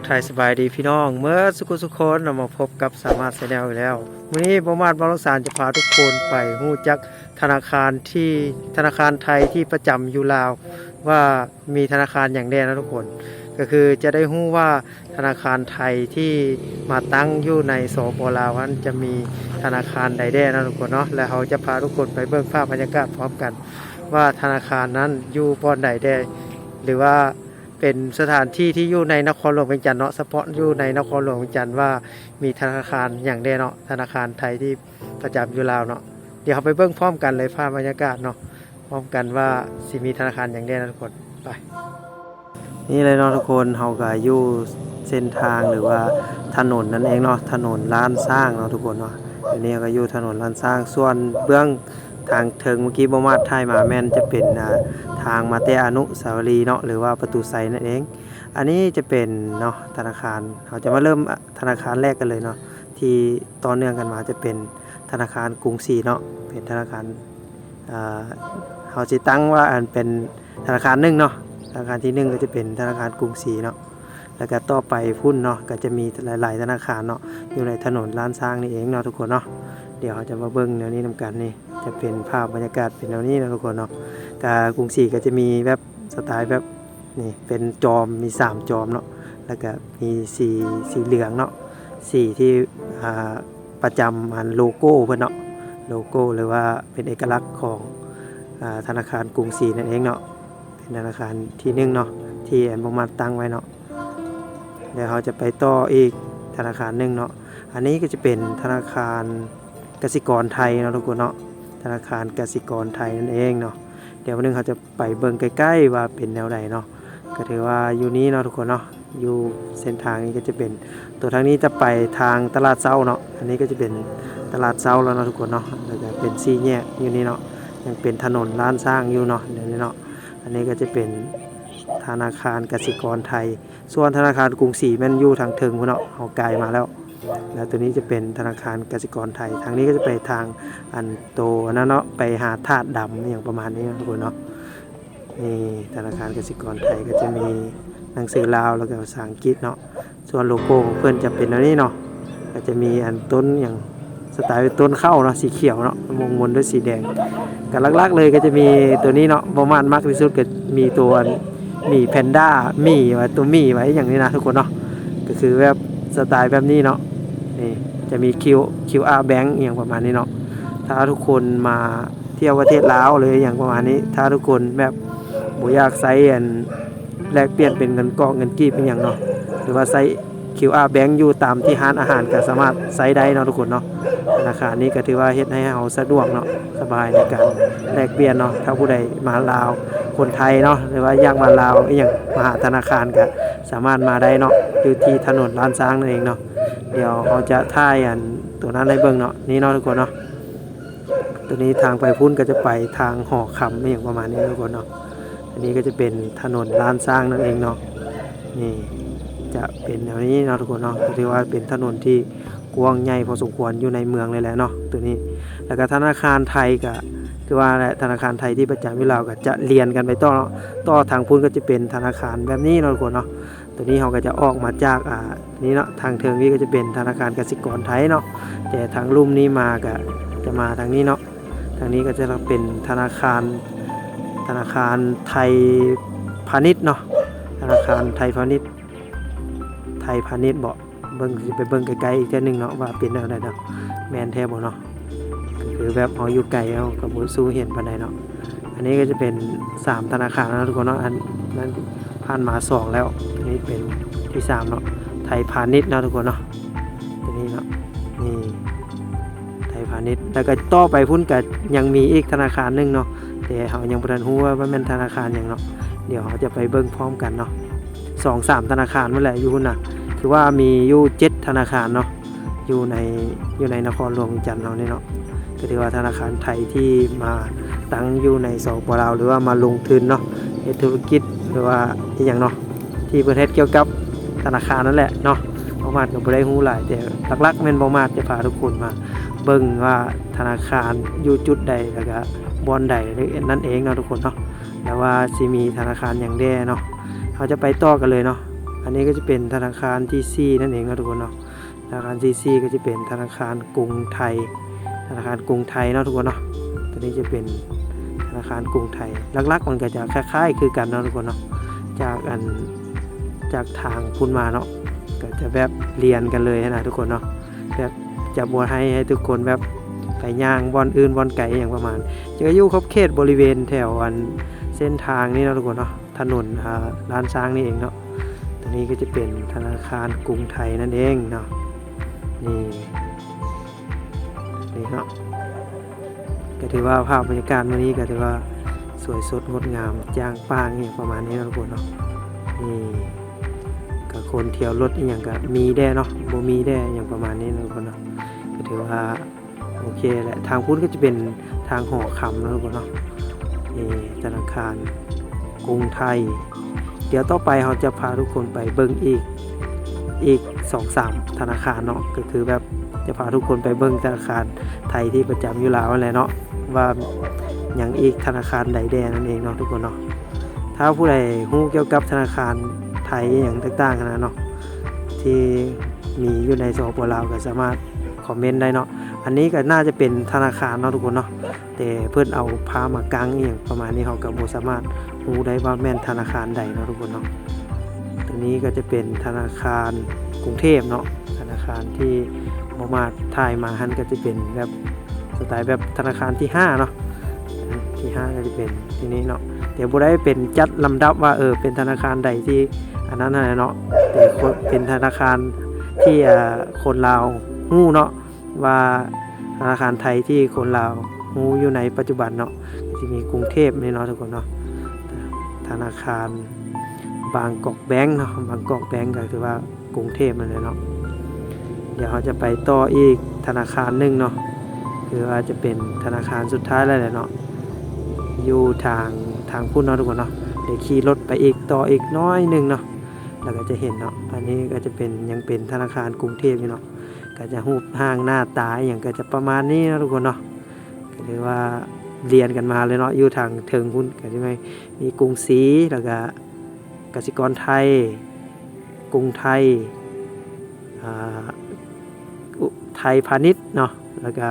กทายสบายดีพี่น้อง เมื่อสุขุสุขคนเรามาพบกับสามารถแนลแล้ววันนี้ประมาทบางสารจะพาทุกคนไปหู้จักธนาคารที่ธนาคารไทยที่ประจำอยู่ลาว ว่ามีธนาคารอย่างแน่นะทุกคน ก็คือจะได้หู้ว่าธนาคารไทยที่มาตั้งอยู่ในสปลาวนั้นจะมีธนาคารใดแน่นะทุกคนเนาะและเขาจะพาทุกคนไปเบิ่งภาพบรรยากาศพร้อมกัน ว่าธนาคารนั้นอยู่บอนใดแน่หรือว่า เป็นสถานที่ที่อยู่ในนครหลวงเวียงจันทน์เนาะเฉพาะอยู่ในนครหลวงเวียงจันทน์ว่ามีธนาคารอย่างแน่เนาะธนาคารไทยที่ประจำอยู่ลาวเนาะเดี๋ยวเราไปเบิ่งพร้อมกันเลยภาพบรรยากาศเนาะพร้อมกันว่าสิมีธนาคารอย่างแน่นะทุกคนไปนี่เลยเนาะทุกคนเฮาก็อยู่เส้นทางหรือว่าถนนนั่นเองเนาะถนนล้านสร้างเนาะทุกคนเนาะอันนี้ก็อยู่ถนนล้านสร้างส่วนเบื้อง ทางเทิงเมื่อกี้บ่มาถ่ายมาแม่นจะเป็นทางมาเตอนุสาวรีย์เนาะหรือว่าประตูไซนั่นเอง อันนี้จะเป็นเนาะธนาคารเราจะมาเริ่มธนาคารแรกกันเลยเนาะที่ต่อเนื่องกันมาจะเป็นธนาคารกรุงศรีเนาะเป็นธนาคารเขาจะตั้งว่าอันเป็นธนาคารหนึ่งเนาะธนาคารที่หนึ่งก็จะเป็นธนาคารกรุงศรีเนาะแล้วก็ต่อไปพุ่นเนาะก็จะมีหลาย ๆ ธนาคารเนาะอยู่ในถนนล้านสร้างนี่เองเนาะทุกคนเนาะ เดี๋ยวเราจะมาเบิ้งแนวนี้นำกันนี่จะเป็นภาพบรรยากาศเป็นแนวนี้นะทุกคนเนาะกากรุงศรีก็จะมีแบบสไตล์แบบนี่เป็นจอมมี 3 จอมเนาะแล้วก็มีสีสีเหลืองเนาะสีที่ประจำอันโลโก้เพื่อนเนาะโลโก้หรือว่าเป็นเอกลักษณ์ของอธนาคารกรุงศรีนั่นเองเนาะเป็นธนาคารที่หนึ่งเนาะที่แอนบมาตั้งไว้เนาะเดี๋ยวเขาจะไปต่ออีกธนาคารหนึ่งเนาะอันนี้ก็จะเป็นธนาคาร กสิกรไทยเนาะทุกคนเนาะธนาคารกสิกรไทยนั่นเองเนาะเดี๋ยววันหนึงเขาจะไปเบิ่งใกล้ๆว่าเป็นแนวใดเนาะก็ถือว่าอยู่นี้เนาะทุกคนเนาะอยู่เส้นทางนี้ก็จะเป็นตัวทางนี้จะไปทางตลาดเช้าเนาะอันนี้ก็จะเป็นตลาดเช้าแล้วเนาะทุกคนเนาะแล้วก็เป็นซี่แยกอยู่นี่เนาะยังเป็นถนนล้านสร้างอยู่เนาะเดี๋ยวนี้เนาะอันนี้ก็จะเป็นธนาคารกสิกรไทย ส่วนธนาคารกรุงศรีแม่นอยู่ทางเทิงพุ่นเนาะเอาไกลมาแล้ว แล้วตัวนี้จะเป็นธนาคารกสิกรไทย ทางนี้ก็จะไปทางอันโตนั่นเนาะไปหาธาตุดำอย่างประมาณนี้นะทุกคนเนาะนี่ธนาคารกสิกรไทยก็จะมีหนังสือลาวแล้วก็ภาษาอังกฤษเนาะส่วนโลโก้ของเพื่อนจะเป็นอันนี้เนาะก็จะมีอันต้นอย่างสไตล์เป็นต้นเข้าเนาะสีเขียวเนาะมงมนด้วยสีแดงกับลักๆเลยก็จะมีตัวนี้เนาะประมาณมากที่สุดก็มีตัวมีแพนด้ามีไว้ตัวมีไว้อย่างนี้นะทุกคนเนาะก็คือแบบสไตล์แบบนี้เนาะ นี่จะมี Q QR Bank อย่างประมาณนี้เนาะถ้าทุกคนมาเที่ยวประเทศลาวเลยอย่างประมาณนี้ ถ้าทุกคนแบบบ่อยากใช้อันแลกเปลี่ยนเป็นเงินกอกเงินกีบเป็นอย่างเนาะหรือว่าใช้ QR Bank อยู่ตามที่ร้านอาหารก็สามารถใช้ได้เนาะทุกคนเนาะธนาคารนี้ก็ถือว่าเฮ็ดให้เราสะดวกเนาะสบายในการแลกเปลี่ยนเนาะถ้าผู้ใดมาลาว คนไทยเนาะหรือว่าอยากมาลาวอหย่างมหาธนาคารก็สามารถมาได้เนาะอยู่ที่ถนนลานช้างนั่นเองเนาะเดี๋ยวเขาจะท่ายอันตัวนั้นให้เบิ่งเนาะนี่เนาะทุกคนเนาะตัวนี้ทางไปพุ่นก็จะไปทางหอคำอย่างประมาณนี้ทุกคนเนาะอันนี้ก็จะเป็นถนนลานสร้างนั่นเองเนาะนี่จะเป็นแนวนี้เนาะทุกคนเนาะถือว่าเป็นถนนที่กว้างใหญ่พอสมควรอยู่ในเมืองเลยแหละเนาะตัวนี้ แล้วก็ธนาคารไทยก็ คือว่าแหละธนาคารไทยที่ประจำอยู่ลาวก็จะเรียนกันไปต่อต่อทางพุ่นก็จะเป็นธนาคารแบบนี้เนาะทุกคนเนาะตัวนี้เขาก็จะออกมาจากอ่านี้เนาะทางเทิงนี้ก็จะเป็นธนาคารกสิกรไทยเนาะแต่ทางลุ่มนี้มาก็จะมาทางนี้เนาะทางนี้ก็จะเป็นธนาคาร ธนาคารไทยพาณิชย์เนาะธนาคารไทยพาณิชย์ไทยพาณิชย์บอกเบิ่งไปเบิ่งไกลๆอีกเท่านึงเนาะว่าเป็นอะไรเนาะแมนแท้บ่เนาะ ก็คือแบบเขาอยู่ไกลเอากับบ่สู้เห็นปานใดเนาะอันนี้ก็จะเป็นสามธนาคารนะทุกคนเนาะอันนั้นผ่านมาสองแล้วนี้เป็นที่สามเนาะไทยพาณิชย์เนาะทุกคนเนาะตัวนี้เนาะนี่ไทยพาณิชย์แล้วก็ต่อไปพุ่นก็ยังมีอีกธนาคารหนึงเนาะแต่เขายังบ่ทันรู้ว่ามันเป็นธนาคารอย่างเนาะเดี๋ยวเขาจะไปเบิ่งพร้อมกันเนาะสองสามธนาคารนั่นแหละอยู่พุ่นน่ะคือว่ามีอยู่เจ็ดธนาคารเนาะอยู่ในอยู่ในนครหลวงจันทน์เราเนี่ยเนาะ ก็ถือว่าธนาคารไทยที่มาตั้งอยู่ในสปลาวหรือว่ามาลงทุนเนาะเฮ็ดธุรกิจหรือว่าอย่างเนาะที่ประเทศเกี่ยวกับธนาคารนั่นแหละเนาะบ่มาดก็บ่ได้ฮู้หลายแต่หลักๆแม่นบ่มาดจะพาทุกคนมาเบิ่งว่าธนาคารอยู่จุดใดแล้วก็บอนใดนั่นเองเนาะทุกคนเนาะแล้วว่าสิมีธนาคารอย่างแด่เนาะเขาจะไปต่อกันเลยเนาะอันนี้ก็จะเป็นธนาคารที่ซีนั่นเองนะทุกคนเนาะธนาคารที่ซีก็จะเป็นธนาคารกรุงไทย ธนาคารกรุงไทยเนาะทุกคนเนาะตัวนี้จะเป็นธนาคารกรุงไทยลักๆมันก็จะคล้ายๆ คือกันเนาะทุกคนเนาะจากอันจากทางคุณมาเนาะก็จะแบบเรียนกันเลยนะทุกคนเนาะแบบจะบวให้ให้ทุกคนแบบไปย่างบอลอื่นบอลไก่อย่างประมาณ จะอยู่ครอบเขตบริเวณแถวอันเส้นทางนี่เนาะทุกคนเนาะถนนอ่าร้านช้างนี่เองเนาะตัวนี้ก็จะเป็นธนาคารกรุงไทยนั่นเองเนาะนี่ นี่เนาะก็ถือว่าภาพบรรยากาศวันนี้ก็ถือว่าสวยสดงดงามจ้างปางนี่ประมาณนี้นะทุกคนเนาะนี่ก็คนเที่ยวรถอย่างก็มีได้เนาะบ่มีได้อย่างประมาณนี้นะทุกคนเนาะก็ถือว่าโอเคแหละทางพุ้นก็จะเป็นทางหอคำนะทุกคนเนาะนี่ธนาคารกรุงไทย เดี๋ยวต่อไปเราจะพาทุกคนไปเบิ่งอีกอีกสองสามธนาคารเนาะก็คือแบบ จะพาทุกคนไปเบิ่งธนาคารไทยที่ประจำอยู่ลาวนั่นแหละเนาะว่าอย่างอีกธนาคารใดแดนั่นเองเนาะทุกคนเนาะถ้าผู้ใดรู้เกี่ยวกับธนาคารไทยอย่างต่างๆนะเนาะที่มีอยู่ในสปปลาวก็สามารถคอมเมนต์ได้เนาะอันนี้ก็น่าจะเป็นธนาคารเนาะทุกคนเนาะแต่เพื่อนเอาพามากางอย่างประมาณนี้เขาก็บ่สามารถรู้ได้ว่าแม่นธนาคารใดเนาะทุกคนเนาะตรงนี้ก็จะเป็นธนาคารกรุงเทพเนาะธนาคารที่ บ่มาถ่ายมาหันก็จะเป็นแบบสไตล์แบบธนาคารที่5เนาะที่5ก็จะเป็นที่นี้เนาะแต่บ่ได้เป็นจัดลำดับว่าเออเป็นธนาคารใดที่อันนั้นน่ะเนาะแต่เป็นธนาคารที่คนลาวฮู้เนาะว่าธนาคารไทยที่คนลาวรู้อยู่ในปัจจุบันเนาะที่มีกรุงเทพนี่เนาะทุกคนเนาะธนาคารบางกอกแบงค์เนาะบางกอกแบงค์ก็คือว่ากรุงเทพนั่นแหละเนาะ เดี๋ยวเราจะไปต่ออีกธนาคารหนึ่งเนาะคือว่าจะเป็นธนาคารสุดท้ายแล้วแหละเนาะอยู่ทางทางพุ่นเนาะทุกคนเนาะเดี๋ยวขี่รถไปอีกต่ออีกน้อยหนึ่งเนาะแล้วก็จะเห็นเนาะอันนี้ก็จะเป็นยังเป็นธนาคารกรุงเทพอยู่เนาะก็จะรูห้างหน้าตาอย่างก็จะประมาณนี้นะทุกคนเนาะก็ถือว่าเรียนกันมาเลยเนาะอยู่ทางเทิงหุ้นก็จะไม่มีกรุงศรีแล้วก็กสิกรไทย กรุงไทยอ่า ไทยพาณิชย์เนาะแล้วก็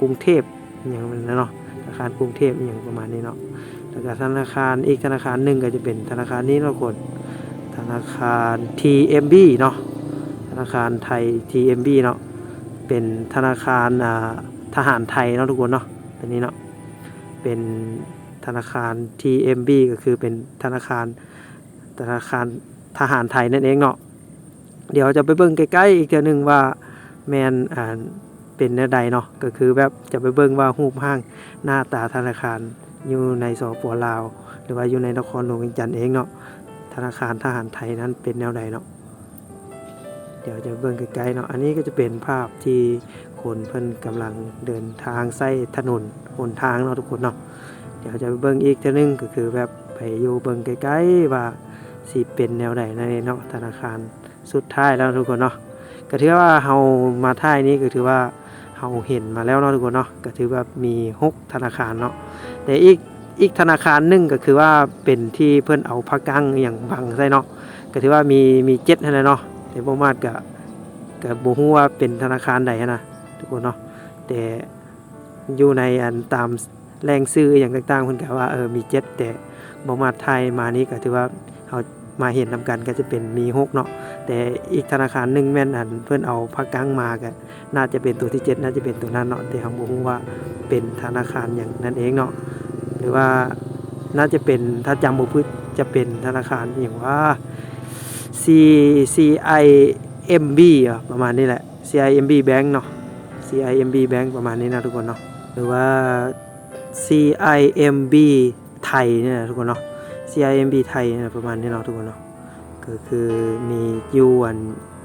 กรุงเทพอย่างนั้นเนาะธนาคารกรุงเทพอย่างประมาณนี้เนาะแล้วก็ธนาคารอีกธนาคารหนึ่งก็จะเป็นธนาคารนี้เนาะทุกคนธนาคาร TMB เนาะธนาคารไทย TMB เนาะเป็นธนาคารอ่าทหารไทยเนาะทุกคนเนาะตัวนี้เนาะเป็นธนาคาร TMB ก็คือเป็นธนาคารธนาคารทหารไทยนั่นเองเนาะเดี๋ยวจะไปเบิ่งใกล้ๆอีกเทีหนึงว่า แมนอ่านเป็นแนวใดเนาะก็คือแบบจะไปเบิ่งว่ารูปห้างหน้าตาธนาคารอยู่ในสปลาว หรือว่าอยู่ในนครหลวงจันทน์เองเนาะธนาคารทหารไทยนั้นเป็นแนวใดเนาะเดี๋ยวจะเบิ่งไกลๆเนาะอันนี้ก็จะเป็นภาพที่คนเพิ่นกำลังเดินทางใส่ถนนหนทางเนาะทุกคนเนาะเดี๋ยวจะไปเบิ่งอีกเทีนึงก็คือแบบไปอยู่เบิ่งไกลๆว่าสิเป็นแนวใดในเนาะธนาคารสุดท้ายแล้วทุกคนเนาะ ก็ถือว่าเฮามาท้ายนี้ก็ถือว่าเฮาเห็นมาแล้วเนาะทุกคนเนาะก็ถือว่ามีหกธนาคารเนาะแต่อีกอีกธนาคารหนึ่งก็คือว่าเป็นที่เพิ่อนเอาพระกังอย่างบังใส่เนาะก็ถือว่ามีมีเจ็ดนะเนาะแต่บ่มาดก็ก็บ่ฮู้ว่าเป็นธนาคารใดหั้นนะทุกคนเนาะแต่อยู่ในอันตามแหล่งซื้ออย่างต่างๆเพิ่นก็ว่าเออมีเจ็ดแต่บ่มาดไทยมานี้ก็ถือว่าเฮา มาเห็นนํกันก็จะเป็นมีหกเนาะแต่อีกธนาคารหนึ่งแม่นอันเพิ่อนเอาพระกังมาก็น่าจะเป็นตัวที่เจ็ดน่าจะเป็นตัวนั้นเนาะแต่เฮาบ่ฮู้ว่าเป็นธนาคารอย่างนั้นเองเนาะหรือว่าน่าจะเป็นถ้าจำบ่ผิดจะเป็นธนาคารอย่างว่า C CIMB อะประมาณนี้แหละ CIMB Bank เนาะ CIMB Bank ประมาณนี้นะทุกคนเนาะหรือว่า CIMB ไทยเนี่ยทุกคนเนาะ CIMB ไทยเนี่ยประมาณนี้เนาะทุกคนเนาะก็คือมียูอัน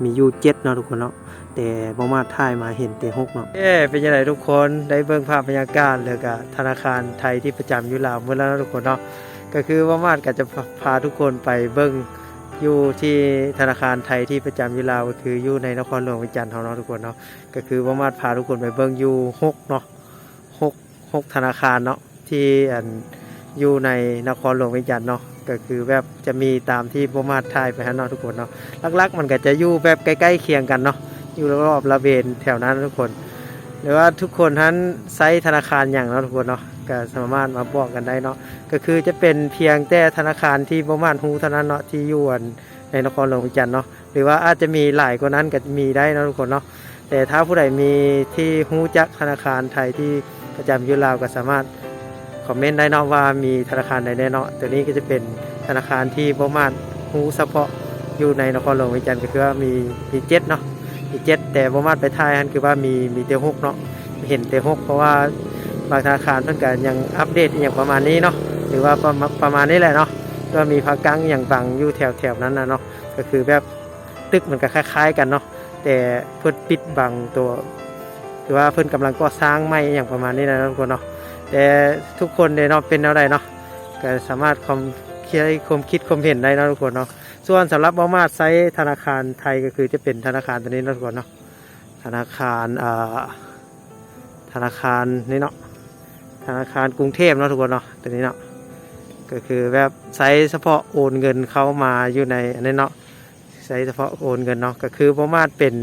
มียูเจ็ดเนาะทุกคนเนาะแต่บ่มาถ่ายมาเห็นแต่หกเนาะเอ๊เป็นยังไงทุกคนได้เบิ่งภาพบรรยากาศเลยกับธนาคารไทยที่ประจำอยู่ลาวเมื่อแล้วทุกคนเนาะก็คือว่ามาดก็จะพาทุกคนไปเบิ่งอยู่ที่ธนาคารไทยที่ประจำอยู่ลาวก็คืออยู่ในนครหลวงวิจันทร์เฮาเนาะทุกคนเนาะก็คือว่ามาดพาทุกคนไปเบิ่งอยู่หกเนาะหกหกธนาคารเนาะที่อัน อยู่ในนครหลวงวิจันทร์เนาะก็คือแบบจะมีตามที่บ่มาถ่ายไปฮะเนาะทุกคนเนาะลักๆ มันก็จะอยู่แบบใกล้ๆเคียงกันเนาะอยู่รอบระเวนแถวนั้นทุกคน หรือว่าทุกคนท่านไซธนาคารอย่างเนาะทุกคนเนาะก็สามารถมาบอกกันได้เนาะก็คือจะเป็นเพียงแต่ธนาคารที่บ่มานฮู้เท่านั้นเนาะที่อยู่อันในนครหลวงวิจันทน์เนาะหรือว่าอาจจะมีหลายกว่านั้นก็มีได้เนาะทุกคนเนาะแต่ถ้าผู้ใดมีที่ฮู้จักธนาคารไทยที่ประจำอยู่ลาวก็สามารถ คอมเมนต์ได้เนาะว่ามีธนาคารใดแน่เนาะตัวนี้ก็จะเป็นธนาคารที่บ่มานฮู้เฉพาะอยู่ในนครหลวงวิจันทน์ก็คือว่ามีมีเจ็ดเนาะมีเจ็ดแต่บ่มานไปทายนั่นคือว่ามีมีเตหกเนาะเห็นแต่หกเพราะว่าบางธนาคารเพิ่นก็ยังอัปเดตอย่างประมาณนี้เนาะหรือว่าประมาณประมาณนี้แหละเนาะก็มีพักกังอย่างบางอยู่แถวแถวๆนั้นนะเนาะก็คือแบบตึกมันก็คล้าย ๆ กันเนาะแต่เพิ่นปิดบังตัวหรือว่าเพิ่นกำลังก่อสร้างใหม่อย่างประมาณนี้นะทุกคนเนาะ แต่ทุกคนเนี่ยเนาะเป็นอะไรเนาะก็สามารถความคิดความคิดความเห็นได้นะทุกคนเนาะส่วนสำหรับบ่มาดไซต์ธนาคารไทยก็คือจะเป็นธนาคารตัวนี้นะทุกคนเนาะธนาคารอ่าธนาคารนี่เนาะธนาคารกรุงเทพเนาะทุกคนเนาะตัวนี้เนาะก็คือแบบใช้เฉพาะโอนเงินเข้ามาอยู่ในอันนี้เนาะใช้เฉพาะโอนเงินเนาะก็คือประมาณเป็น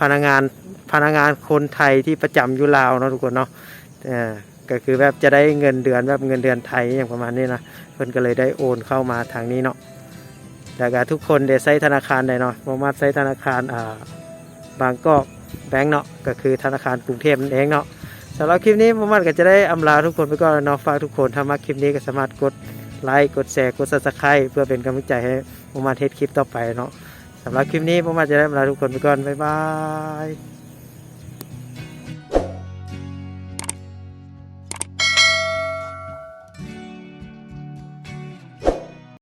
พนักงานพนักงานคนไทยที่ประจำอยู่ลาวเนาะทุกคนเนาะ ก็คือแบบจะได้เงินเดือนแบบเงินเดือนไทยอย่างประมาณนี้นะเพิ่นก็เลยได้โอนเข้ามาทางนี้เนาะแล้วก็ทุกคนได้ใช้ธนาคารใดเนาะประมาณใช้ธนาคารอ่าบางกอกแบงก์เนาะก็คือธนาคารกรุงเทพนั่นเองเนาะสำหรับคลิปนี้ผมมันก็จะได้อำลาทุกคนไปก่อนเนาะฝากทุกคนถ้ามาคลิปนี้ก็สามารถกดไลค์กดแชร์กด subscribe เพื่อเป็นกำลังใจให้ผมมาเทสคลิปต่อไปเนาะสำหรับคลิปนี้ผมมันจะได้อำลาทุกคนไปก่อนบ๊ายบาย